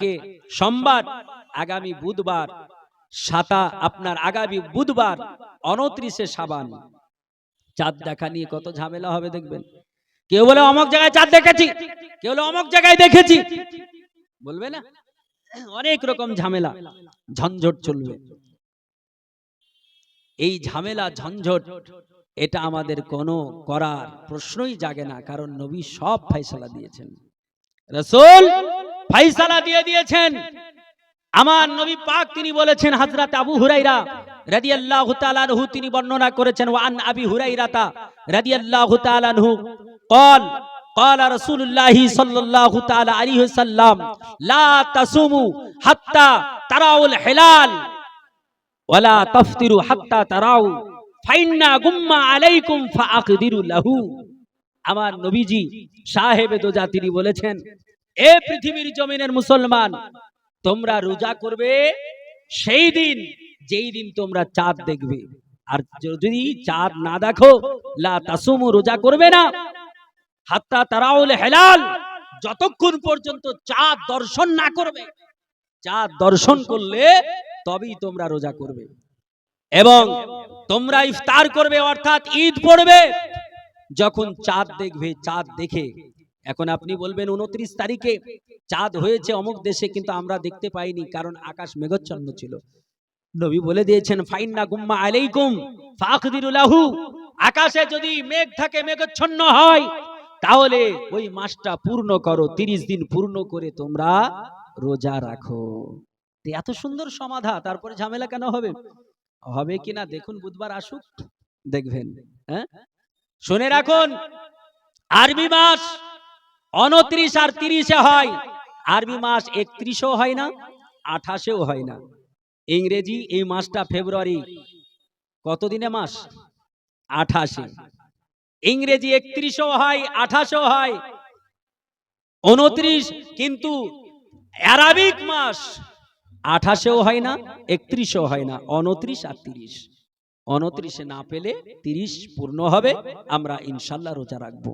আজকে সোমবার, আগামী বুধবার, সাতা আপনার আগামী বুধবার, অনত্রিশে সাবান। চাঁদ দেখা নিয়ে কত ঝামেলা হবে দেখবেন। কেউ বলে অমক জায়গায় চাঁদ দেখেছি, কেউ বলে অমক জায়গায় দেখেছি। বলবে না? অনেক রকম ঝামেলা, ঝঞ্ঝট চলবে। এই ঝামেলা, ঝঞ্ঝট, এটা আমাদের কোনো করার প্রশ্নই জাগে না, কারণ নবী সব ফাইসালা দিয়েছেন। রসুল! ফাইসালা দিয়ে দিয়েছেন আমার নবী পাক তিনি বলেছেন হযরত আবু হুরাইরা রাদিয়াল্লাহু তাআলা আনহু তিনি বর্ণনা করেছেন ওয়ান আবি হুরাইরাতা রাদিয়াল্লাহু তাআলা আনহু قال قال رسول الله صلى الله تعالى عليه وسلم لا تصوموا حتى تروا الحلال ولا تفطروا حتى تروا فإن غم عليكم فأقدروا له আমার নবীজি সাহেবে দোজা তিনি বলেছেন এ পৃথিবীর জমিনের মুসলমান, তোমরা রোজা করবে সেই দিন, যেই দিন তোমরা চাঁদ দেখবে। আর যদি চাঁদ না দেখো, লা তাসুমু, রোজা করবে না। হাত্তা তারাউল হেলাল, যতক্ষণ পর্যন্ত চাঁদ দর্শন না করবে, চাঁদ দর্শন করলে তবেই তোমরা রোজা করবে। এবং তোমরা ইফতার করবে, অর্থাৎ ঈদ পড়বে। যখন চাঁদ দেখবে, চাঁদ দেখে এখন আপনি বলবেন উনত্রিশ তারিখে চাঁদ হয়েছে অমুক দেশে, কিন্তু আমরা দেখতে পাইনি, কারণ আকাশ মেঘচ্ছন্ন ছিল। নবী বলে দিয়েছেন ফাইন না গুম্মা আলাইকুম ফাকদিরুলাহু আকাশে যদি মেঘ থাকে, মেঘচ্ছন্ন হয়, তাহলে ওই মাসটা পূর্ণ করো, তিরিশ দিন পূর্ণ করে তোমরা রোজা রাখো। এত সুন্দর সমাধা, তারপরে ঝামেলা কেন হবে? হবে কিনা দেখুন, বুধবার আসুক, দেখবেন হ্যাঁ? শুনে রাখুন, আরবি মাস অনত্রিশ আর তিরিশে হয়। আরবি মাস একত্রিশও হয় না, আঠাশেও হয় না। ইংরেজি এই মাসটা ফেব্রুয়ারি কত দিনে মাস? আঠাশে। ইংরেজি একত্রিশও হয়, আঠাশও হয়। উনত্রিশ কিন্তু অ্যারাবিক মাস, আঠাশেও হয় না, একত্রিশও হয় না। অনত্রিশ আর তিরিশ। অনত্রিশে না পেলে তিরিশ পূর্ণ হবে, আমরা ইনশাল্লাহ রোজা রাখব।